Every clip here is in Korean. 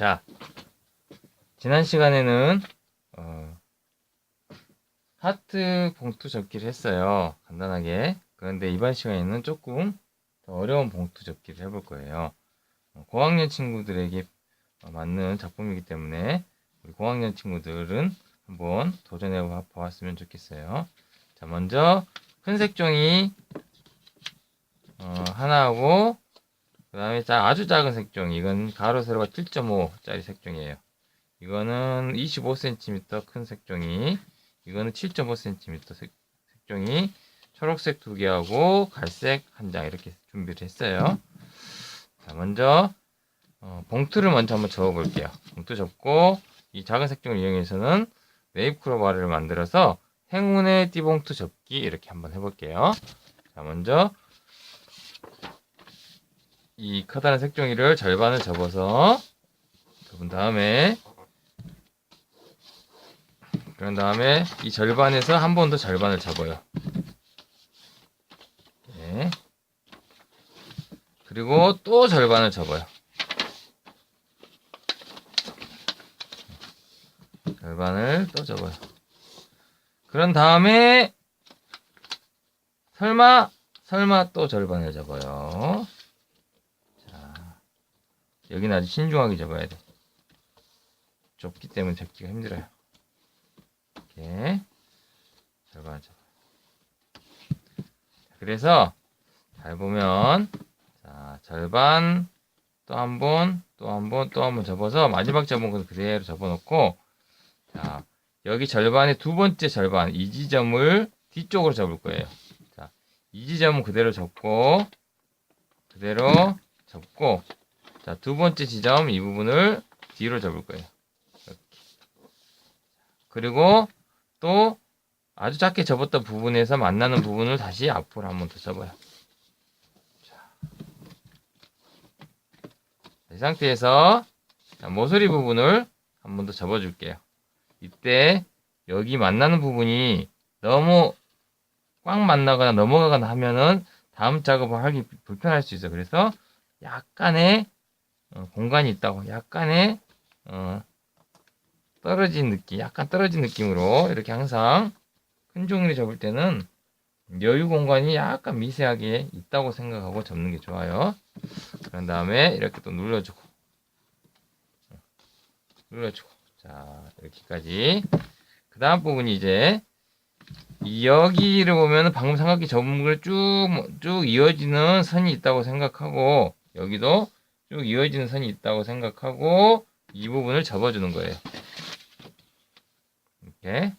자, 지난 시간에는 어, 하트 봉투 접기를 했어요. 간단하게. 그런데 이번 시간에는 조금 더 어려운 봉투 접기를 해볼 거예요. 어, 고학년 친구들에게 어, 맞는 작품이기 때문에 우리 고학년 친구들은 한번 도전해 보았으면 좋겠어요. 자, 먼저 큰 색 종이 어, 하나하고 그 다음에 아주 작은 색종 이건 가로 세로가 7.5짜리 색종이에요. 이거는 25cm 큰 색종이 이거는 7.5cm 색, 색종이 초록색 두 개하고 갈색 한 장 이렇게 준비를 했어요. 자 먼저 어, 봉투를 먼저 한번 접어 볼게요. 봉투 접고 이 작은 색종을 이용해서는 웨이크로바를 만들어서 행운의 띠봉투 접기 이렇게 한번 해볼게요. 자 먼저 이 커다란 색종이를 절반을 접어서 접은 다음에 그런 다음에 이 절반에서 한 번 더 절반을 접어요. 네. 그리고 또 절반을 접어요. 절반을 또 접어요. 그런 다음에 설마 설마 또 절반을 접어요. 자, 여기는 아주 신중하게 접어야 돼. 좁기 때문에 접기가 힘들어요. 이렇게 절반 접어. 그래서 잘 보면 자 절반 또 한 번, 또 한 번, 또 한 번 접어서 마지막 접은 건 그대로 접어놓고 자 여기 절반의 두 번째 절반 이 지점을 뒤쪽으로 접을 거예요. 자, 이 지점은 그대로 접고 그대로 접고 자, 두 번째 지점 이 부분을 뒤로 접을 거예요. 이렇게. 그리고 또 아주 작게 접었던 부분에서 만나는 부분을 다시 앞으로 한 번 더 접어요. 자. 이 상태에서 자, 모서리 부분을 한 번 더 접어줄게요. 이때 여기 만나는 부분이 너무 꽉 만나거나 넘어가거나 하면은 다음 작업을 하기 불편할 수 있어요. 그래서 약간의 어, 공간이 있다고 약간의 어, 떨어진 느낌, 약간 떨어진 느낌으로 이렇게 항상 큰 종이를 접을 때는 여유 공간이 약간 미세하게 있다고 생각하고 접는 게 좋아요. 그런 다음에 이렇게 또 눌러주고. 눌러주고. 자 이렇게까지. 그 다음 부분이 이제 여기를 보면 방금 삼각기 접은 걸쭉쭉 이어지는 선이 있다고 생각하고 여기도 쭉 이어지는 선이 있다고 생각하고 이 부분을 접어주는 거예요. 이렇게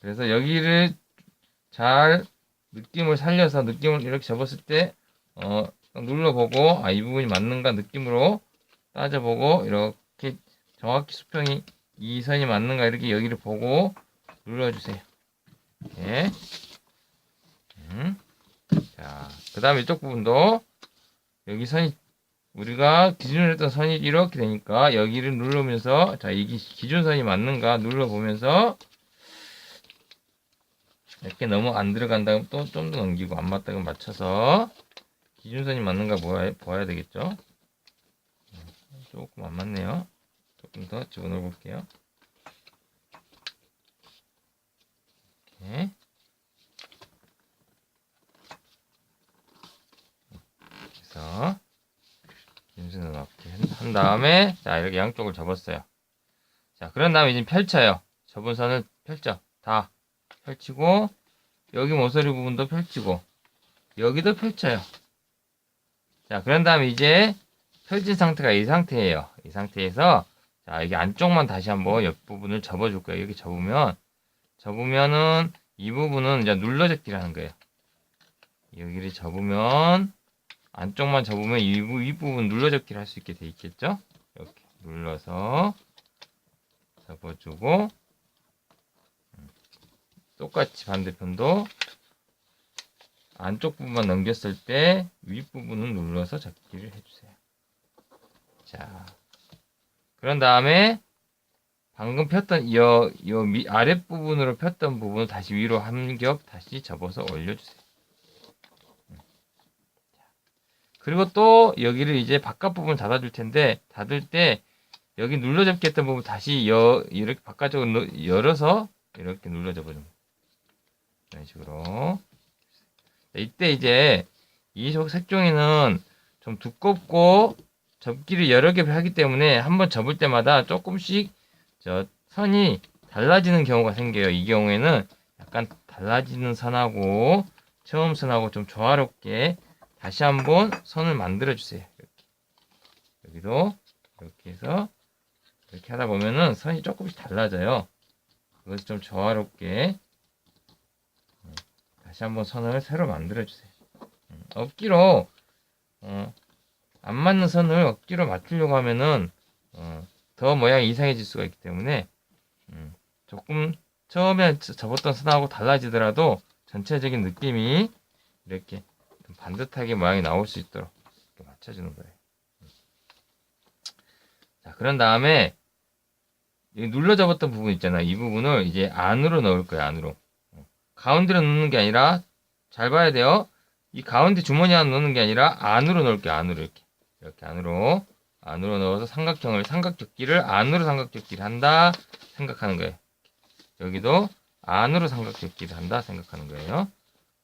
그래서 여기를 잘 느낌을 살려서 느낌을 이렇게 접었을 때 어, 눌러보고 아 이 부분이 맞는가 느낌으로 따져보고 이렇게 정확히 수평이 이 선이 맞는가 이렇게 여기를 보고 눌러주세요. 이렇게. 음. 자, 그 다음에 이쪽 부분도 여기 선이 우리가 기준으로 했던 선이 이렇게 되니까 여기를 누르면서 자 이게 기준선이 맞는가 눌러보면서 이렇게 너무 안 들어간다면 또 좀 더 넘기고 안 맞다면 맞춰서 기준선이 맞는가 보아야, 보아야 되겠죠? 조금 안 맞네요. 조금 더 집어넣어 볼게요 이렇게 그래서 기준선을 한 다음에 자 이렇게 양쪽을 접었어요 자 그런 다음에 이제 펼쳐요 접은 선을 펼쳐 다 펼치고 여기 모서리 부분도 펼치고 여기도 펼쳐요. 자 그런 다음에 이제 펼친 상태가 이 상태예요. 이 상태에서 자 여기 안쪽만 다시 한번 옆 부분을 접어줄 거예요. 여기 접으면 접으면은 이 부분은 이제 눌러접기라는 거예요. 여기를 접으면 안쪽만 접으면 이, 이 부분 눌러접기를 할 수 있게 돼 있겠죠? 이렇게 눌러서 접어주고 똑같이 반대편도 안쪽 부분만 넘겼을 때 윗부분은 눌러서 접기를 해주세요. 자, 그런 다음에 방금 폈던 이, 이 아랫부분으로 폈던 부분을 다시 위로 한 겹 다시 접어서 올려주세요. 그리고 또 여기를 이제 바깥 부분 닫아줄 텐데 닫을 때 여기 눌러잡기 했던 부분 다시 여, 이렇게 바깥쪽으로 넣- 열어서 이렇게 눌러잡아줍니다. 이런 식으로. 자, 이때 이제 이속 색종이는 좀 두껍고 접기를 여러 개 하기 때문에 한번 접을 때마다 조금씩 저 선이 달라지는 경우가 생겨요. 이 경우에는 약간 달라지는 선하고 처음 선하고 좀 조화롭게 다시 한번 선을 만들어 주세요. 이렇게. 여기도 이렇게 해서 이렇게 하다 보면은 선이 조금씩 달라져요. 그것을 좀 조화롭게 음, 다시 한번 선을 새로 만들어 주세요. 음, 억지로 어, 안 맞는 선을 억지로 맞추려고 하면은 어, 더 모양이 이상해질 수가 있기 때문에 음, 조금 처음에 저- 접었던 선하고 달라지더라도 전체적인 느낌이 이렇게 좀 반듯하게 모양이 나올 수 있도록 이렇게 맞춰주는 거예요. 음. 자, 그런 다음에 이 눌러 잡았던 부분 있잖아. 이 부분을 이제 안으로 넣을 거야, 안으로. 어, 가운데로 넣는 게 아니라 잘 봐야 돼요. 이 가운데 주머니 안에 넣는 게 아니라 안으로 넣을 게 안으로 이렇게. 이렇게 안으로 안으로 넣어서 삼각형을 삼각접기를 안으로 삼각접기를 한다 생각하는 거예요. 여기도 안으로 삼각접기를 한다 생각하는 거예요.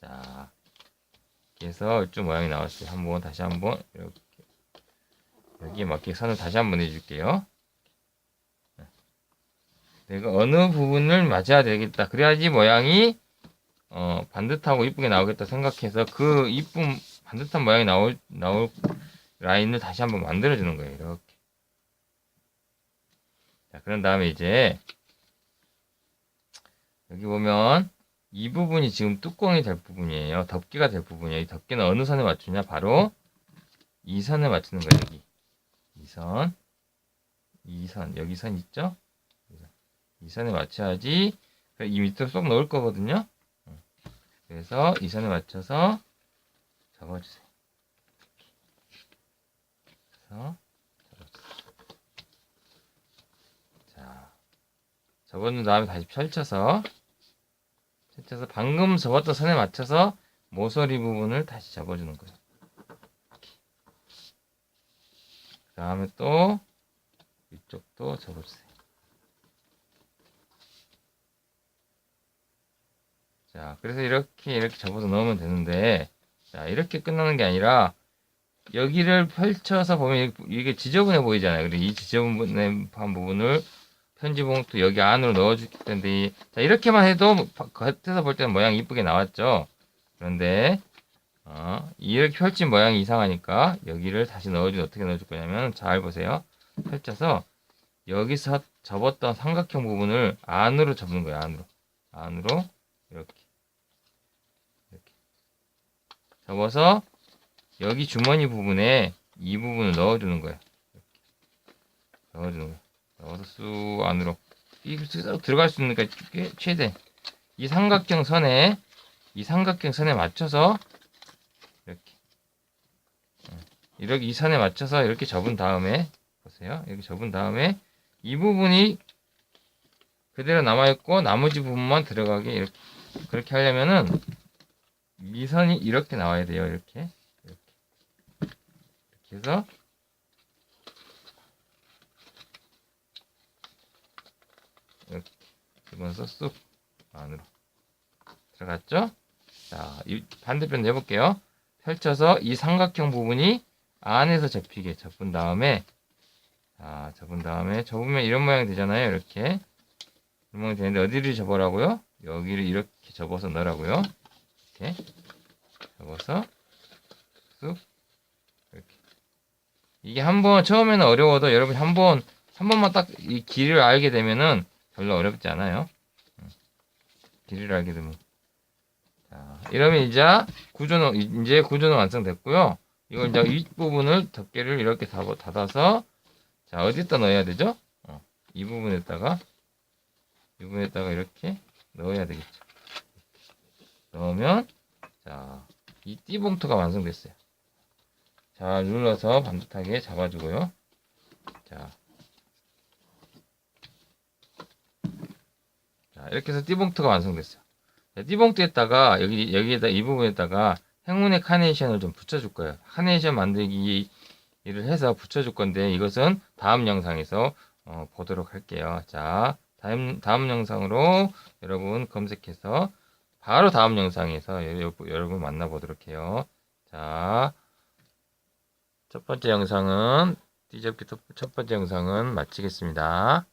자, 해서 이쪽 모양이 나왔어요. 한번 다시 한번 이렇게 여기에 맞게 선을 다시 한번 해줄게요. 내가 어느 부분을 맞아야 되겠다. 그래야지 모양이 어, 반듯하고 이쁘게 나오겠다 생각해서 그 이쁜 반듯한 모양이 나올 나올 라인을 다시 한번 만들어 주는 거예요. 이렇게. 자, 그런 다음에 이제 여기 보면 이 부분이 지금 뚜껑이 될 부분이에요. 덮개가 될 부분이에요. 이 덮개는 어느 선에 맞추냐? 바로 이 선에 맞추는 거예요. 여기. 이 선. 이 선. 여기 선 있죠? 이 선에 맞춰야지 이 밑으로 쏙 넣을 거거든요. 그래서 이 선에 맞춰서 접어주세요. 그래서 접어주세요. 자, 접어준 다음에 다시 펼쳐서 펼쳐서 방금 접었던 선에 맞춰서 모서리 부분을 다시 접어주는 거예요. 그 다음에 또 이쪽도 접어주세요. 자, 그래서 이렇게 이렇게 접어서 넣으면 되는데, 자, 이렇게 끝나는 게 아니라, 여기를 펼쳐서 보면 이게 지저분해 보이잖아요. 그리고 이 지저분한 부분을 편지 봉투 여기 안으로 넣어줄 텐데, 이- 자, 이렇게만 해도 겉에서 볼 때는 모양이 이쁘게 나왔죠. 그런데, 어, 이렇게 펼친 모양이 이상하니까, 여기를 다시 넣어주면 어떻게 넣어줄 거냐면, 잘 보세요. 펼쳐서, 여기서 접었던 삼각형 부분을 안으로 접는 거예요, 안으로. 안으로, 이렇게. 이렇게. 접어서 여기 주머니 부분에 이 부분을 넣어주는 거예요. 넣어주는 거예요. 쑥 안으로 쑥 들어갈 수 있는 까 최대. 이 삼각형 선에 이 삼각형 선에 맞춰서 이렇게. 어, 이렇게 이 선에 맞춰서 이렇게 접은 다음에 보세요. 이렇게 접은 다음에 이 부분이 그대로 남아 있고 나머지 부분만 들어가게 이렇게 그렇게 하려면은 미선이 이렇게 나와야 돼요. 이렇게. 이렇게. 이렇게 해서 이렇게 집어서 쑥 안으로 들어갔죠? 자, 이 반대편 내볼게요. 펼쳐서 이 삼각형 부분이 안에서 접히게 접은 다음에 자, 접은 다음에 접으면 이런 모양이 되잖아요. 이렇게 이런 모양이 되는데 어디를 접으라고요? 여기를 이렇게 접어서 넣으라고요. 이렇게 접어서 쑥 이렇게 이게 한번 처음에는 어려워도 여러분 한번 한 번만 딱 이 길이를 알게 되면은 별로 어렵지 않아요. 음. 길이를 알게 되면 자 이러면 이제 구조는 이제 구조는 완성됐고요. 이걸 이제 윗 부분을 덮개를 이렇게 닫아- 닫아서 자 어디다 넣어야 되죠? 어, 이 부분에다가 이 부분에다가 이렇게 넣어야 되겠죠. 넣으면 자, 이 띠봉투가 완성됐어요. 자, 눌러서 반듯하게 잡아주고요. 자, 자 이렇게 해서 띠봉투가 완성됐어요. 자, 띠봉투에다가 여기 여기에다 이 부분에다가 행운의 카네이션을 좀 붙여줄 거예요. 카네이션 만들기 일을 해서 붙여줄 건데 이것은 다음 영상에서 어, 보도록 할게요. 자, 다음, 다음 영상으로 여러분 검색해서 바로 다음 영상에서 여- 여러분 만나보도록 해요. 자, 첫 번째 영상은 띠접기 첫 번째 영상은 마치겠습니다.